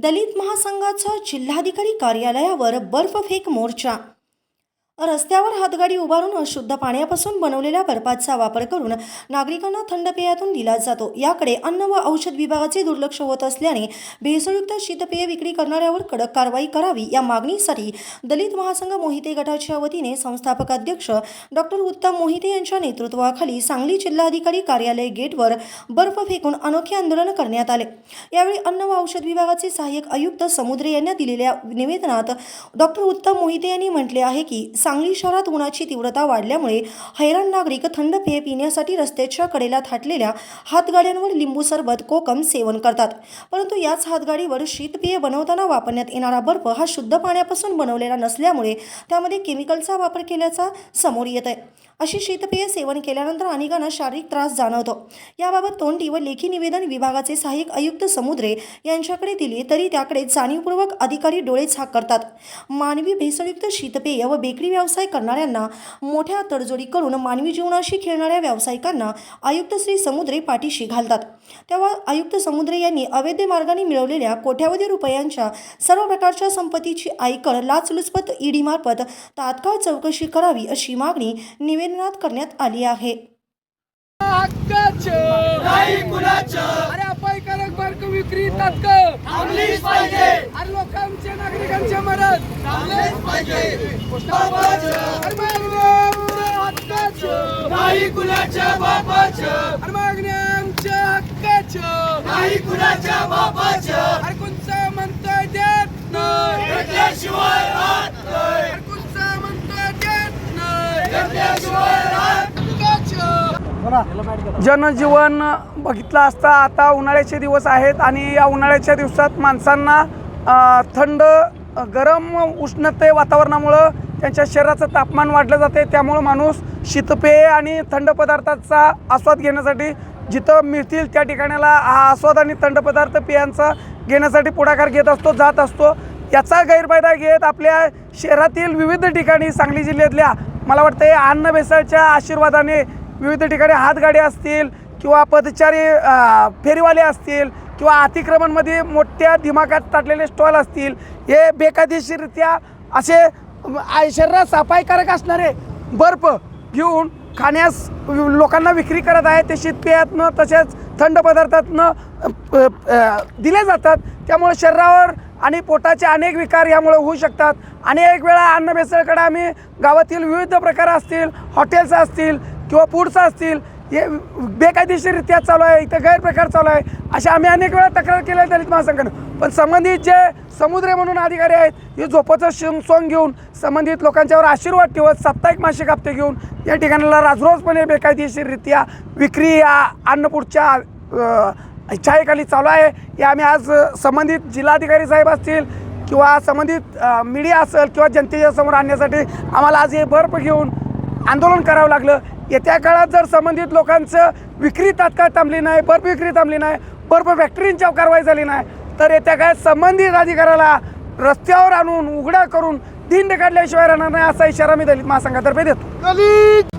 दलित महासंघाचा जिल्हाधिकारी कार्यालयावर बर्फफेक मोर्चा रस्त्यावर हातगाडी उभारून अशुद्ध पाण्यापासून बनवलेल्या बर्फाचा वापर करून नागरिकांना थंड पेयातून दिला जातो. याकडे अन्न व औषध विभागाचे दुर्लक्ष होत असल्याने भेसळयुक्त शीतपेय विक्री करणाऱ्यावर कडक कारवाई करावी या मागणीसाठी दलित महासंघ मोहिते गटाच्या वतीने संस्थापक अध्यक्ष डॉक्टर उत्तम मोहिते यांच्या नेतृत्वाखाली सांगली जिल्हाधिकारी कार्यालय गेटवर बर्फ फेकून अनोखे आंदोलन करण्यात आले. यावेळी अन्न व औषध विभागाचे सहाय्यक आयुक्त समुद्रे यांना दिलेल्या निवेदनात डॉक्टर उत्तम मोहिते यांनी म्हटले आहे की सांगली शहरात उन्हाची तीव्रता वाढल्यामुळे हैराण नागरिक थंड पेय पिण्यासाठी रस्त्याच्या कडेला थाटलेल्या हातगाड्यांवर लिंबू सरबत कोकम सेवन करतात. परंतु याच हातगाडीवर शीतपेय बनवताना वापरण्यात येणारा बर्फ हा शुद्ध पाण्यापासून बनवलेला नसल्यामुळे त्यामध्ये केमिकलचा वापर केल्याचा समोर येत आहे अशी शीतपेय सेवन केल्यानंतर अनेकांना शारीरिक त्रास जाणवतो. याबाबत तोंडी व लेखी निवेदन विभागाचे सहाय्यक आयुक्त समुद्रे यांच्याकडे दिले तरी त्याकडे जाणीवपूर्वक अधिकारी डोळे झाक करतात. मानवी भेसळयुक्त शीतपेय व बेकरी व्यवसाय करणाऱ्यांना मोठ्या तडजोडी करून मानवी जीवनाशी खेळणाऱ्या व्यावसायिकांना आयुक्त श्री समुद्रे पाठीशी घालतात. तेव्हा आयुक्त समुद्रे यांनी अवैध मार्गाने मिळवलेल्या कोट्यावधी रुपयांच्या सर्व प्रकारच्या संपत्तीची आयकर लाचलुचपत ईडीमार्फत तात्काळ चौकशी करावी अशी मागणी निवेदनात करण्यात आली आहे. विक्री तात्काळ थांबलीच पाहिजे. अरे लोकांचे नागरिकांचे मरण थांबलेच पाहिजे. नाही कुणाच्या बापाचं. अरे मागणी आमच्या हक्काचं. नाही कुणाच्या बापाचं. अरे कोणचं म्हणतोय देत नाही घेतल्याशिवाय राहत नाही अरे कोणचं म्हणतोय देत नाही घेतल्याशिवाय राहत हक्काचं जनजीवन बघितलं असता आता उन्हाळ्याचे दिवस आहेत आणि या उन्हाळ्याच्या दिवसात माणसांना थंड गरम उष्णते वातावरणामुळं त्यांच्या शरीराचं तापमान वाढलं जाते. त्यामुळं माणूस शीतपेय आणि थंड पदार्थाचा आस्वाद घेण्यासाठी जिथं मिळतील त्या ठिकाणाला हा आस्वाद आणि थंड पदार्थ पेयांचा घेण्यासाठी पुढाकार घेत असतो जात असतो. याचा गैरफायदा घेत आपल्या शहरातील विविध ठिकाणी सांगली जिल्ह्यातल्या मला वाटतं अन्न भेसळच्या आशीर्वादाने विविध ठिकाणी हातगाडी असतील किंवा पदचारी फेरीवाले असतील किंवा अतिक्रमणमध्ये मोठ्या दिमागात ताटलेले स्टॉल असतील हे बेकायदेशीररित्या असे शरीरात सफाईकारक असणारे बर्फ घेऊन खाण्यास लोकांना विक्री करत आहे ते शीतपेयातनं तसेच थंड पदार्थातनं दिले जातात. त्यामुळे शरीरावर आणि पोटाचे अनेक विकार यामुळे होऊ शकतात. अनेक वेळा अन्न भेसळकडे आम्ही गावातील विविध प्रकार असतील हॉटेल्स असतील किंवा पुढचं असतील हे बेकायदेशीररित्या चालू आहे इथं गैरप्रकार चालू आहे अशा आम्ही अनेक वेळा तक्रार केल्या दलित महासंघानं. पण संबंधित जे समुद्र म्हणून अधिकारी आहेत हे झोपाचं शिंग सोंग घेऊन संबंधित लोकांच्यावर आशीर्वाद ठेवत साप्ताहिक मासिक हप्ते घेऊन या ठिकाणाला राजरोजपणे बेकायदेशीररित्या विक्री या अन्नपूरच्या छायेखाली चालू आहे. हे आम्ही आज संबंधित जिल्हाधिकारी साहेब असतील किंवा संबंधित मीडिया असेल किंवा जनतेच्या समोर आणण्यासाठी आम्हाला आज हे बर्फ घेऊन आंदोलन करावं लागलं. येत्या काळात जर संबंधित लोकांचं विक्री तात्काळ थांबली नाही बर्फ विक्री थांबली नाही बर्फ फॅक्टरींच्या कारवाई झाली नाही तर येत्या काळात संबंधित अधिकाऱ्याला रस्त्यावर आणून उघडा करून दिंड काढल्याशिवाय राहणार नाही असा इशारा मी दलित महासंघातर्फे देतो. दलित!